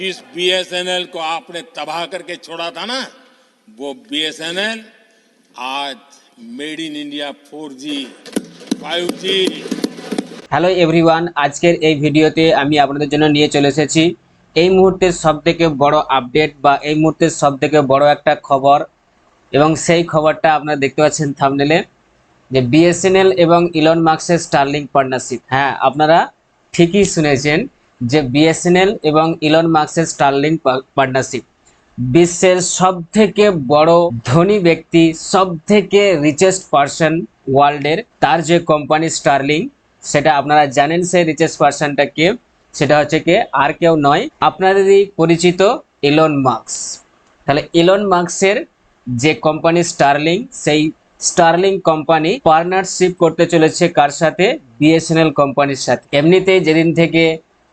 जिस बीएसएनएल को आपने तबाह करके छोड़ा था ना वो बीएसएनएल आज made in India 4G 5G hello everyone আজকের এই ভিডিওতে আমি আপনাদের জন্য নিয়ে চলে এসেছি এই মুহূর্তের সব থেকে বড় আপডেট বা এই মুহূর্তের সব থেকে বড় একটা খবর এবং সেই খবরটা আপনারা দেখতে পাচ্ছেন থামনেলে যে বিএসএনএল এবং ইলন মার্কসের স্টারলিং পার্টনারশিপ হ্যাঁ আপনারা ঠিকই শুনেছেন যে বিএসএনএল এবং ইলন মার্কসের স্টারলিং পার্টনারশিপ বিশ্বের সব থেকে বড় ধনী ব্যক্তি সব থেকে রিচেস্ট পার্সন ওয়ার্ল্ডের তার যে কোম্পানি স্টারলিং সেটা আপনারা জানেন সেই রিচেস্ট পার্সনটা কে? সেটা হচ্ছে কে? আর কেউ নয়, আপনাদেরই পরিচিত ইলন মার্কস তাহলে ইলন মার্কসের যে কোম্পানি স্টারলিং সেই স্টারলিং কোম্পানি পার্টনারশিপ করতে চলেছে কার সাথে? বিএসএনএল কোম্পানির সাথে। এমনিতেই যেদিন থেকে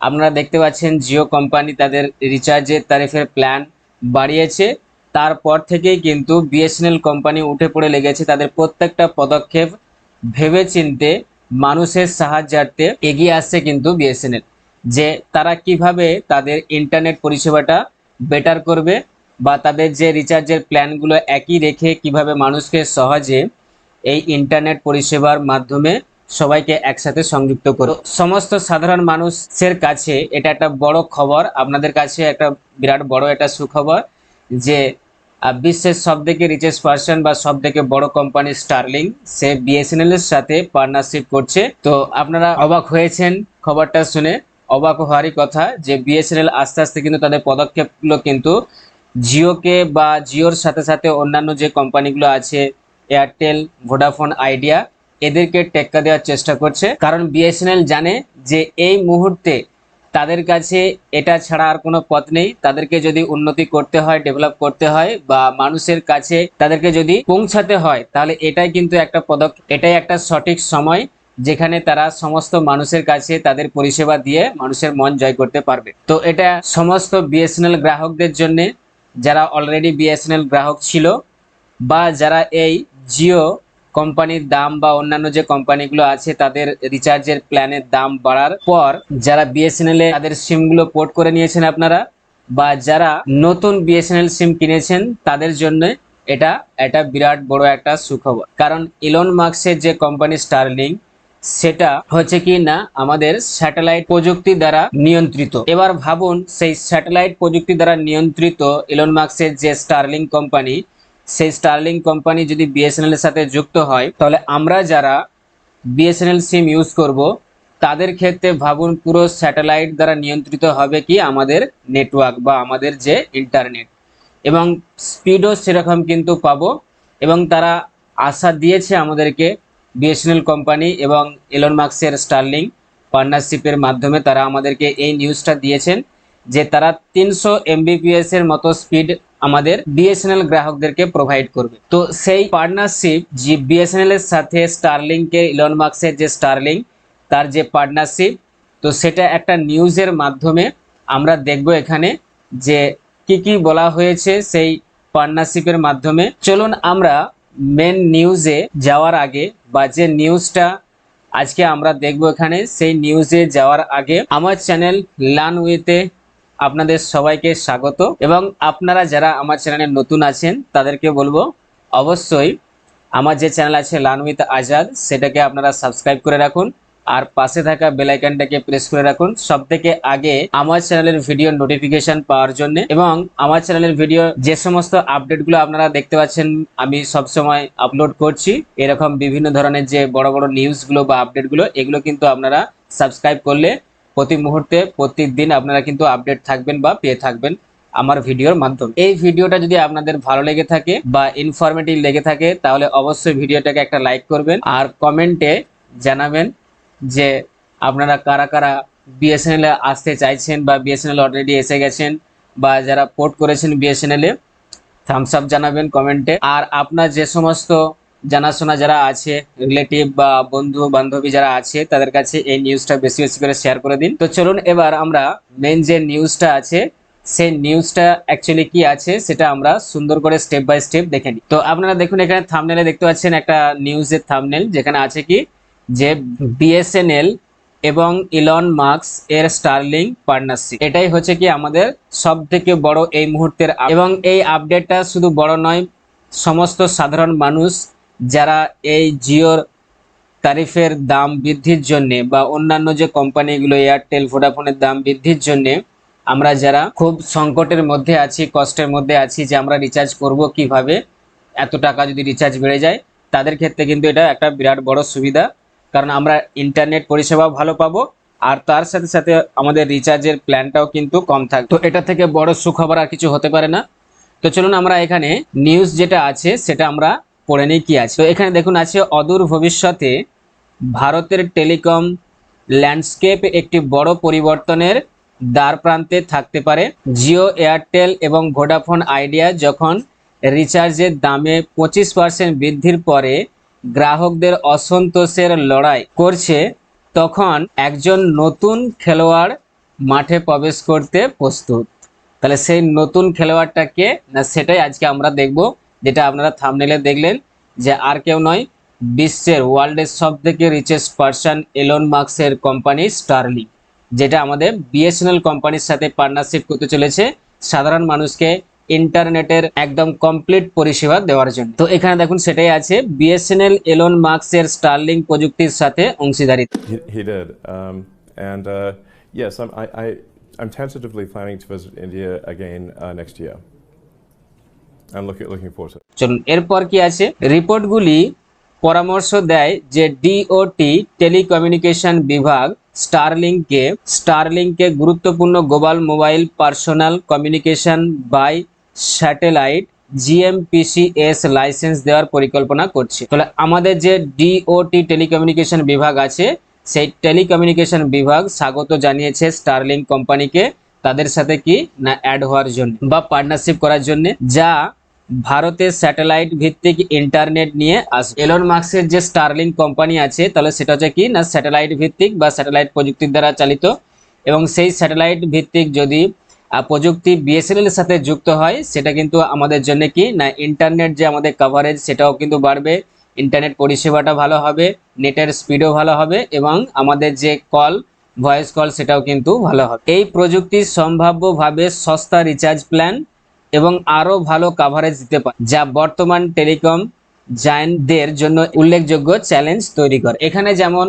আপনারা দেখতে পাচ্ছেন জিও কোম্পানি তাদের রিচার্জের তারিফের প্ল্যান বাড়িয়েছে। তারপর থেকেই কিন্তু বিএসএনএল কোম্পানি উঠে পড়ে লেগেছে তাদের প্রত্যেকটা পদক্ষেপ ভেবে চিনতে মানুষের সাহায্যার্থে এগিয়ে আসছে কিন্তু বিএসএনএল যে তারা কীভাবে তাদের ইন্টারনেট পরিষেবাটা বেটার করবে বা তাদের যে রিচার্জের প্ল্যানগুলো একই রেখে কীভাবে মানুষকে সহজে এই ইন্টারনেট পরিষেবার মাধ্যমে সবাইকে একসাথে সংযুক্ত করো। সমস্ত সাধারণ মানুষের কাছে এটা একটা বড় খবর। আপনাদের কাছে একটা বিরাট বড় একটা সুখবর যে বিশ্বের সব থেকে রিচেস্ট পার্সন বা সব থেকে বড় কোম্পানি স্টারলিং সে বিএসএনএল এর সাথে পার্টনারশিপ করছে। তো আপনারা অবাক হয়েছেন খবরটা শুনে। অবাক হওয়ারই কথা যে বিএসএনএল আস্তে আস্তে কিন্তু তাদের পদক্ষেপগুলো কিন্তু জিওকে বা জিওর সাথে সাথে অন্যান্য যে কোম্পানিগুলো আছে এয়ারটেল ভোডাফোন আইডিয়া এদেরকে টেক্কা দেওয়ার চেষ্টা করছে। কারণ বিএসএনএল জানে যে এই মুহূর্তে তাদের কাছে এটা ছাড়া আর কোনো পথ নেই। তাদেরকে যদি উন্নতি করতে হয়, ডেভেলপ করতে হয় বা মানুষের কাছে তাদেরকে যদি পৌঁছাতে হয়, তাহলে এটাই কিন্তু একটা পদক্ষেপ এটাই একটা সঠিক সময় যেখানে তারা সমস্ত মানুষের কাছে তাদের পরিষেবা দিয়ে মানুষের মন জয় করতে পারবে। তো এটা সমস্ত বিএসএনএল গ্রাহকদের জন্য, যারা অলরেডি বিএসএনএল গ্রাহক ছিল বা যারা এই জিও কোম্পানির দাম বা অন্যান্য যে কোম্পানিগুলো আছে, তাদের রিচার্জের প্ল্যানের দাম বাড়ার পর যারা বিএসএনএল এ তাদের সিমগুলো পোর্ট করে নিয়েছেন আপনারা বা যারা নতুন বিএসএনএল সিম কিনেছেন, তাদের জন্য এটা একটা বিরাট বড় একটা সুখবর। কারণ ইলন মার্কসের যে কোম্পানি স্টারলিং সেটা হচ্ছে কি না, আমাদের স্যাটেলাইট প্রযুক্তি দ্বারা নিয়ন্ত্রিত। এবার ভাবুন, সেই স্যাটেলাইট প্রযুক্তি দ্বারা নিয়ন্ত্রিত ইলন মার্কসের যে স্টারলিং কোম্পানি সেই স্টারলিং কোম্পানি যদি বিএসএনএল এর সাথে যুক্ত হয়, তাহলে আমরা যারা বিএসএনএল সিম ইউজ করব, তাদের ক্ষেত্রে ভাবুন পুরো স্যাটেলাইট দ্বারা নিয়ন্ত্রিত হবে কি আমাদের নেটওয়ার্ক বা আমাদের যে ইন্টারনেট এবং স্পিডও সেরকম কিন্তু পাবো, এবং তারা আশা দিয়েছে আমাদেরকে বিএসএনএল কোম্পানি এবং এলন মার্কসের স্টারলিং পার্টনারশিপের মাধ্যমে তারা আমাদেরকে এই নিউজটা দিয়েছেন যে তারা তিনশো এমবিপিএস এর মতো স্পিড আমাদের বিএসএনএল গ্রাহকদেরকে প্রোভাইড করবে। তো সেই পার্টনারশিপ যে বিএসএনএল এর সাথে স্টারলিংকে ইলন মার্কসের যে স্টারলিং তার যে পার্টনারশিপ তো সেটা একটা নিউজের মাধ্যমে আমরা দেখব এখানে যে কি কি বলা হয়েছে সেই পার্টনারশিপের মাধ্যমে। চলুন আমরা মেন নিউজে যাওয়ার আগে বা যে নিউজটা আজকে আমরা দেখব এখানে, সেই নিউজে যাওয়ার আগে আমার চ্যানেল লার্ন উইথে আপনাদের সবাইকে স্বাগত এবং আপনারা যারা আমার চ্যানেলে নতুন আছেন, তাদেরকে বলব অবশ্যই আমার যে চ্যানেল আছে উইথ আজাদ, সেটাকে আপনারা সাবস্ক্রাইব করে রাখুন আর পাশে থাকা বেলাইকানটাকে প্রেস করে রাখুন সব থেকে আগে আমার চ্যানেলের ভিডিও নোটিফিকেশন পাওয়ার জন্য এবং আমার চ্যানেলের ভিডিও যে সমস্ত আপডেটগুলো আপনারা দেখতে পাচ্ছেন, আমি সব সময় আপলোড করছি। এরকম বিভিন্ন ধরনের যে বড় বড় নিউজগুলো বা আপডেটগুলো এগুলো কিন্তু আপনারা সাবস্ক্রাইব করলে প্রতি মুহূর্তে, প্রতিদিন আপনারা কিন্তু আপডেট থাকবেন বা পেয়ে থাকবেন আমার ভিডিওর মাধ্যমে। এই ভিডিওটা যদি আপনাদের ভালো লেগে থাকে বা ইনফরমেটিভ লেগে থাকে, তাহলে অবশ্যই ভিডিওটাকে একটা লাইক করবেন আর কমেন্টে জানাবেন যে আপনারা কারা কারা বিএসএনএল এ আসতে চাইছেন বা বিএসএনএল অলরেডি এসে গেছেন বা যারা পোর্ট করেছেন বিএসএনএল এ থামস আপ জানাবেন কমেন্টে আর আপনার যে সমস্ত জানাশোনা যারা আছে রিলেটিভ বা বন্ধু বান্ধবী যারা আছে, তাদের কাছে এই নিউজটা বেশি বেশি করে শেয়ার করে দিন। তো চলুন এবার আমরা মেন যে নিউজটা আছে, সেই নিউজটা অ্যাকচুয়ালি কি আছে, সেটা আমরা সুন্দর করে স্টেপ বাই স্টেপ দেখে নিই। তো আপনারা দেখুন এখানে থামনেলে দেখতে পাচ্ছেন একটা নিউজের থামনেল যেখানে আছে কি যে বিএসএনএল এবং ইলন মার্কস এর স্টারলিং পার্টনারশিপ এটাই হচ্ছে কি আমাদের সব থেকে বড় এই মুহূর্তের এবং এই আপডেটটা শুধু বড় নয়, সমস্ত সাধারণ মানুষ যারা এই জিওর তারিফের দাম বৃদ্ধির জন্য বা অন্যান্য যে কোম্পানিগুলো এয়ারটেল, ভোডাফোনের দাম বৃদ্ধির জন্য আমরা যারা খুব সংকটের মধ্যে আছি, কষ্টের মধ্যে আছি যে আমরা রিচার্জ করব কীভাবে, এত টাকা যদি রিচার্জ বেড়ে যায়, তাদের ক্ষেত্রে কিন্তু এটা একটা বিরাট বড় সুবিধা। কারণ আমরা ইন্টারনেট পরিষেবা ভালো পাবো, আর তার সাথে সাথে আমাদের রিচার্জের প্ল্যানটাও কিন্তু কম থাকবে। তো এটা থেকে বড় সুখবর আর কিছু হতে পারে না। তো চলুন আমরা এখানে নিউজ যেটা আছে সেটা আমরা পড়ে নিই, কি আছে? তো এখানে দেখুন আছে অদূর ভবিষ্যতে ভারতের টেলিকম ল্যান্ডস্কেপ একটি বড় পরিবর্তনের দ্বার প্রান্তে থাকতে পারে। জিও, এয়ারটেল এবং ভোডাফোন আইডিয়া যখন রিচার্জের দামে পঁচিশ পার্সেন্ট বৃদ্ধির পরে গ্রাহকদের অসন্তোষের লড়াই করছে, তখন একজন নতুন খেলোয়াড় মাঠে প্রবেশ করতে প্রস্তুত। তাহলে সেই নতুন খেলোয়াড়টাকে, না সেটাই আজকে আমরা দেখব। যেটা আপনারা থামনেলে দেখলেন যে আর কেউ নয় বিশ্বের ওয়ার্ল্ডের সব থেকে রিচেস্ট পার্সন এলন মার্কসের কোম্পানি স্টারলিং যেটা আমাদের বিএসএনএল কোম্পানির সাথে পার্টনারশিপ করতে চলেছে সাধারণ মানুষকে ইন্টারনেটের একদম কমপ্লিট পরিষেবা দেওয়ার জন্য তো এখানে দেখুন সেটাই আছে বিএসএনএল এলন মার্কসের স্টারলিং প্রযুক্তির সাথে অংশীদারিত্ব I'm tentatively planning to visit India again uh, next year. এরপর কি আছে? রিপোর্টগুলি পরামর্শ দেয় যে ডিওটি টেলিকমিউনিকেশন বিভাগ স্টারলিংকে স্টারলিংকে গুরুত্বপূর্ণ global mobile personal communication by satellite GMPCS license দেওয়ার পরিকল্পনা করছে। তাহলে আমাদের যে ডিওটি টেলিকমিউনিকেশন বিভাগ আছে, সেই টেলিকমিউনিকেশন বিভাগ স্বাগত জানিয়েছে স্টারলিং কোম্পানিকে তাদের সাথে কি না অ্যাড হওয়ার জন্য বা পার্টনারশিপ করার জন্য, যা ভারতের স্যাটেলাইট ভিত্তিক ইন্টারনেট নিয়ে আসবে এলন মার্কসের যে স্টারলিং কোম্পানি আছে, তাহলে সেটা হচ্ছে কি? না স্যাটেলাইট ভিত্তিক বা স্যাটেলাইট প্রযুক্তির দ্বারা চালিত। এবং সেই স্যাটেলাইট ভিত্তিক যদি প্রযুক্তি বিএসএনএল এর সাথে যুক্ত হয়, সেটা কিন্তু আমাদের জন্য কি? না ইন্টারনেট যে আমাদের কভারেজ সেটাও কিন্তু বাড়বে। ইন্টারনেট পরিষেবাটা ভালো হবে নেটের স্পিডও ভালো হবে, এবং আমাদের যে কল ভয়েস কল সেটাও কিন্তু ভালো হবে। এই প্রযুক্তি সম্ভাব্যভাবে সস্তা রিচার্জ প্ল্যান এবং আরও ভালো কাভারেজ দিতে পারে, যা বর্তমান টেলিকম জায়েন্টদের জন্য উল্লেখযোগ্য চ্যালেঞ্জ তৈরি করে। এখানে যেমন,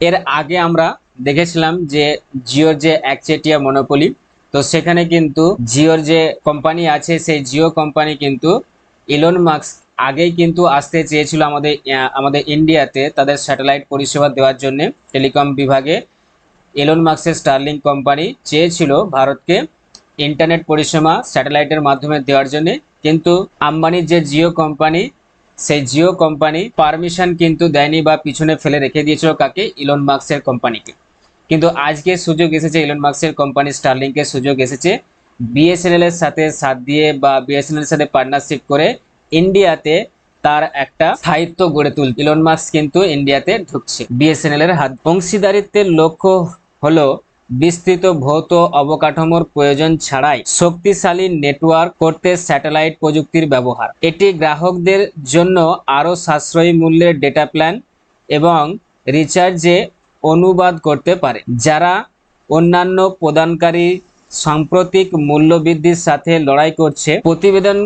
এর আগে আমরা দেখেছিলাম যে জিওর যে একচেটিয়া মনোপলি তো সেখানে কিন্তু জিওর যে কোম্পানি আছে, সেই জিও কোম্পানি কিন্তু ইলন মার্কস আগেই কিন্তু আসতে চেয়েছিল আমাদের আমাদের ইন্ডিয়াতে তাদের স্যাটেলাইট পরিষেবা দেওয়ার জন্য টেলিকম বিভাগে। এলন মার্কসের স্টারলিং কোম্পানি চেয়েছিল ভারতকে ইন্টারনেট পরিষেবা স্যাটেলাইটের মাধ্যমে দেওয়ার জন্য, কিন্তু আম্বানির যে জিও কোম্পানি, সেই জিও কোম্পানি পারমিশন কিন্তু দেয়নি বা পিছনে ফেলে রেখে দিয়েছিল কাকে? ইলন মার্কসের কোম্পানিকে। কিন্তু আজকে সুযোগ এসেছে, ইলন মার্কসের কোম্পানি স্টারলিংকে সুযোগ এসেছে। বিএসএনএল এর সাথে সাথ দিয়ে বা বিএসএনএল এর সাথে পার্টনারশিপ করে ইন্ডিয়াতে তার একটা স্থায়িত্ব গড়ে তুল, ইলন মার্কস কিন্তু ইন্ডিয়াতে ঢুকছে বিএসএনএল এর হাত। অংশীদারিত্বের লক্ষ্য হলো বিস্তৃত ভৌত অবকাঠামোর প্রয়োজন ছাড়াই শক্তিশালী নেটওয়ার্ক করতে স্যাটেলাইট প্রযুক্তির ব্যবহার। এটি গ্রাহকদের জন্য আরও সাশ্রয়ী মূল্যের ডেটা প্ল্যান এবং রিচার্জে অনুবাদ করতে পারে, যারা অন্যান্য প্রদানকারী সাম্প্রতিক মূল্যবৃদ্ধির সাথে লড়াই করছে। প্রতিবেদন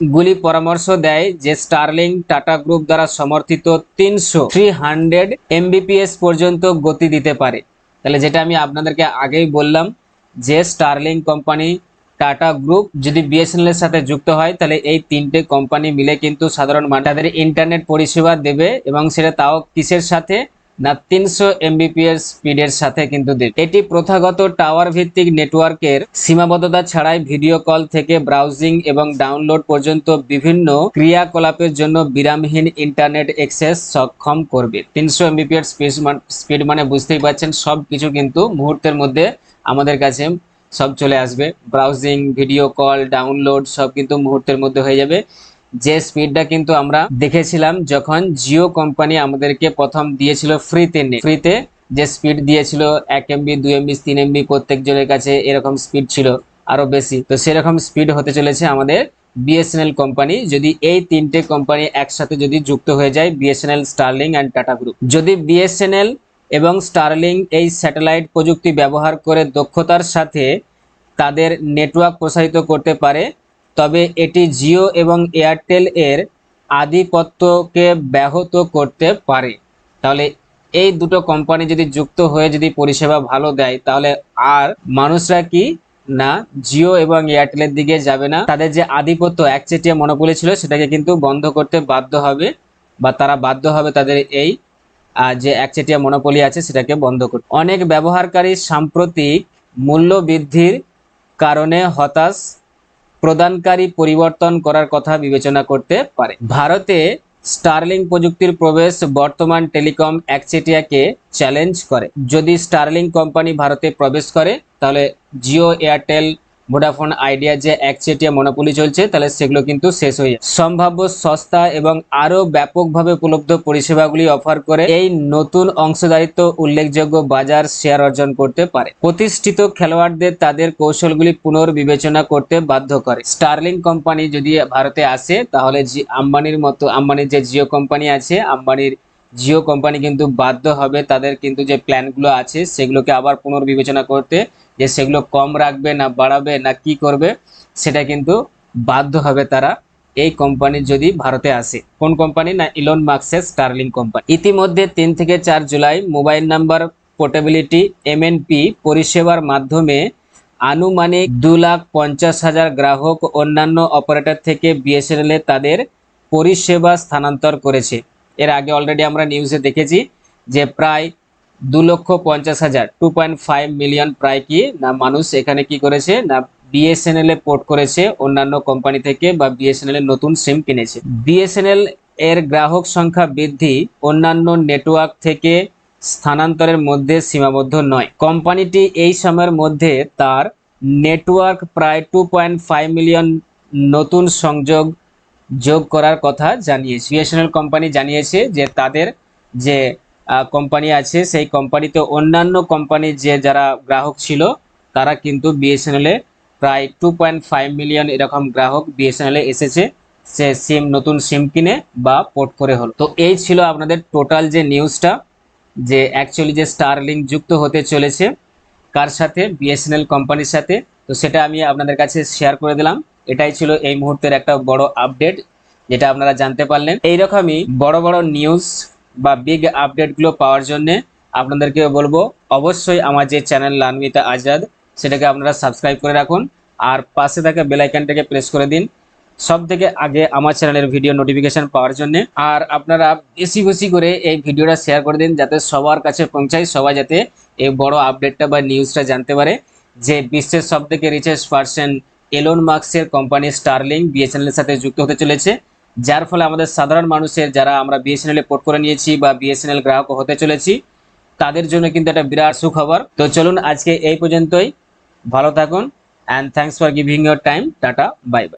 গুলি পরামর্শ দেয় যে স্টারলিং টাটা গ্রুপ দ্বারা সমর্থিত তিনশো থ্রি হান্ড্রেড এমবিপিএস পর্যন্ত গতি দিতে পারে। তাহলে যেটা আমি আপনাদেরকে আগেই বললাম, যে স্টারলিং কোম্পানি টাটা গ্রুপ যদি বিএসএনএল এর সাথে যুক্ত হয়, তাহলে এই তিনটে কোম্পানি মিলে কিন্তু সাধারণ মানুষ তাদের ইন্টারনেট পরিষেবা দেবে এবং সেটা তাও কিসের সাথে? না, তিনশো এমবিপিএস স্পিডের সাথে কিন্তু এটি প্রথাগত টাওয়ার ভিত্তিক নেটওয়ার্কের সীমাবদ্ধতা ছাড়াই ভিডিও কল থেকে ব্রাউজিং এবং ডাউনলোড পর্যন্ত বিভিন্ন ক্রিয়াকলাপের জন্য বিরামহীন ইন্টারনেট অ্যাক্সেস সক্ষম করবে। তিনশো এমবিপিএস স্পিড মানে বুঝতেই পারছেন সব কিছু কিন্তু মুহূর্তের মধ্যে আমাদের কাছে সব চলে আসবে। ব্রাউজিং ভিডিও কল ডাউনলোড সব কিন্তু মুহূর্তের মধ্যে হয়ে যাবে। যে স্পিডটা কিন্তু আমরা দেখেছিলাম যখন জিও কোম্পানি আমাদেরকে প্রথম দিয়েছিল ফ্রিতে ফ্রিতে যে স্পিড দিয়েছিল এক এমবি দুই এমবি তিন এমবি প্রত্যেক জনের কাছে এরকম স্পিড ছিল আরও বেশি। তো সেরকম স্পিড হতে চলেছে আমাদের বিএসএনএল কোম্পানি যদি এই তিনটে কোম্পানি একসাথে যদি যুক্ত হয়ে যায় BSNL Starlink and Tata group যদি বিএসএনএল এবং স্টারলিং এই স্যাটেলাইট প্রযুক্তি ব্যবহার করে দক্ষতার সাথে তাদের নেটওয়ার্ক প্রসারিত করতে পারে তবে এটি জিও এবং এয়ারটেল এর আধিপত্যকে ব্যাহত করতে পারে। তাহলে এই দুটো কোম্পানি যদি যুক্ত হয়ে যদি পরিষেবা ভালো দেয়, তাহলে আর মানুষরা কি না জিও এবং এয়ারটেলের দিকে যাবে না? তাদের যে আধিপত্য একচেটিয়া মনোপলি ছিল, সেটাকে কিন্তু বন্ধ করতে বাধ্য হবে বা তারা বাধ্য হবে তাদের এই যে একচেটিয়া মনোপলি আছে, সেটাকে বন্ধ করতে। অনেক ব্যবহারকারী সাম্প্রতিক মূল্য বৃদ্ধির কারণে হতাশ প্রদানকারী পরিবর্তন করার কথা বিবেচনা করতে পারে। ভারতে স্টারলিং প্রযুক্তির প্রবেশ বর্তমান টেলিকম একচেটিয়াকে চ্যালেঞ্জ করে। যদি স্টারলিং কোম্পানি ভারতে প্রবেশ করে, তাহলে জিও এয়ারটেল ভোডাফোন আইডিয়া যে একচেটিয়া মনোপলি চলছে, তাহলে সেগুলো কিন্তু শেষ হয়ে যায় সম্ভাব্য সস্তা এবং আরও ব্যাপকভাবে উপলব্ধ পরিষেবাগুলি অফার করে এই নতুন অংশদারিত্ব উল্লেখযোগ্য বাজার শেয়ার অর্জন করতে পারে। প্রতিষ্ঠিত খেলোয়াড়দের তাদের কৌশলগুলি পুনর্বিবেচনা করতে বাধ্য করে। স্টারলিং কোম্পানি যদি ভারতে আসে, তাহলে আম্বানির মতো, আম্বানির যে জিও কোম্পানি আছে, আম্বানির জিও কোম্পানি কিন্তু বাধ্য হবে তাদের কিন্তু যে প্ল্যানগুলো আছে, সেগুলোকে আবার পুনর্বিবেচনা করতে যে সেগুলো কম রাখবে না বাড়াবে না কি করবে, সেটা কিন্তু বাধ্য হবে তারা এই কোম্পানি যদি ভারতে আসে। কোন কোম্পানি না ইলন মার্কসের স্টারলিং কোম্পানি ইতিমধ্যে তিন থেকে চার জুলাই মোবাইল নাম্বার পোর্টেবিলিটি এমএনপি পরিষেবার মাধ্যমে আনুমানিক দু লাখ পঞ্চাশ হাজার গ্রাহক অন্যান্য অপারেটর থেকে বিএসএনএল এ তাদের পরিষেবা স্থানান্তর করেছে। এর আগে অলরেডি আমরা নিউজে দেখেছি যে প্রায় দু লক্ষ পঞ্চাশ হাজার টু পয়েন্ট ফাইভ মিলিয়ন প্রায় কি? না, মানুষ এখানে কি করেছে? না বিএসএনএল এ পোর্ট করেছে, অন্যান্য কোম্পানি থেকে, বা বিএসএনএল এর নতুন সিম কিনেছে। বিএসএনএল এর গ্রাহক সংখ্যা বৃদ্ধি অন্যান্য নেটওয়ার্ক থেকে স্থানান্তরের মধ্যে সীমাবদ্ধ নয়। কোম্পানিটি এই সময়ের মধ্যে তার নেটওয়ার্ক প্রায় টু পয়েন্ট ফাইভ মিলিয়ন নতুন সংযোগ যোগ করার কথা জানিয়েছে। বিএসএনএল কোম্পানি জানিয়েছে যে তাদের যে কোম্পানি আছে, সেই কোম্পানিতে অন্যান্য কোম্পানির যে যারা গ্রাহক ছিল, তারা কিন্তু বিএসএনএল প্রায় টু পয়েন্ট ফাইভ মিলিয়ন এরকম গ্রাহক বিএসএনএল এসেছে, সে সিম নতুন সিম কিনে বা পোর্ট করে হলো। তো এই ছিল আপনাদের টোটাল যে নিউজটা যে অ্যাকচুয়ালি যে স্টারলিং যুক্ত হতে চলেছে, কার সাথে? বিএসএনএল কোম্পানির সাথে। তো সেটা আমি আপনাদের কাছে শেয়ার করে দিলাম। এটাই ছিল এই মুহূর্তের একটা বড় আপডেট যেটা আপনারা জানতে পারলেন। এইরকমই বড় বড় নিউজ বা বিগ আপডেটগুলো পাওয়ার জন্য আপনাদেরকে বলব, অবশ্যই আমার যে চ্যানেল লানমিতা আজাদ, সেটাকে আপনারা সাবস্ক্রাইব করে রাখুন আর পাশে থাকা বেল আইকনটাকে প্রেস করে দিন। সব থেকে আগে আমার চ্যানেলের ভিডিও নোটিফিকেশন পাওয়ার জন্য। আর আপনারা বেশি বেশি করে এই ভিডিওটা শেয়ার করে দিন, যাতে সবার কাছে পৌঁছায়, সবাই যাতে এই বড় আপডেটটা বা নিউজটা জানতে পারে। যে বিশ্বের সব থেকে রিচেস্ট পার্সন এলন মার্কসের কোম্পানি স্টারলিং বিএসএনএল এর সাথে যুক্ত হতে চলেছে। যার ফলে আমাদের সাধারণ মানুষের যারা আমরা বিএসএনএল এ পোর্ট করে নিয়েছি বা বিএসএনএল গ্রাহক হতে চলেছি, তাদের জন্য কিন্তু একটা বিরাট সুখবর। তো চলুন আজকে এই পর্যন্তই। ভালো থাকুন and thanks for giving your time tata bye bye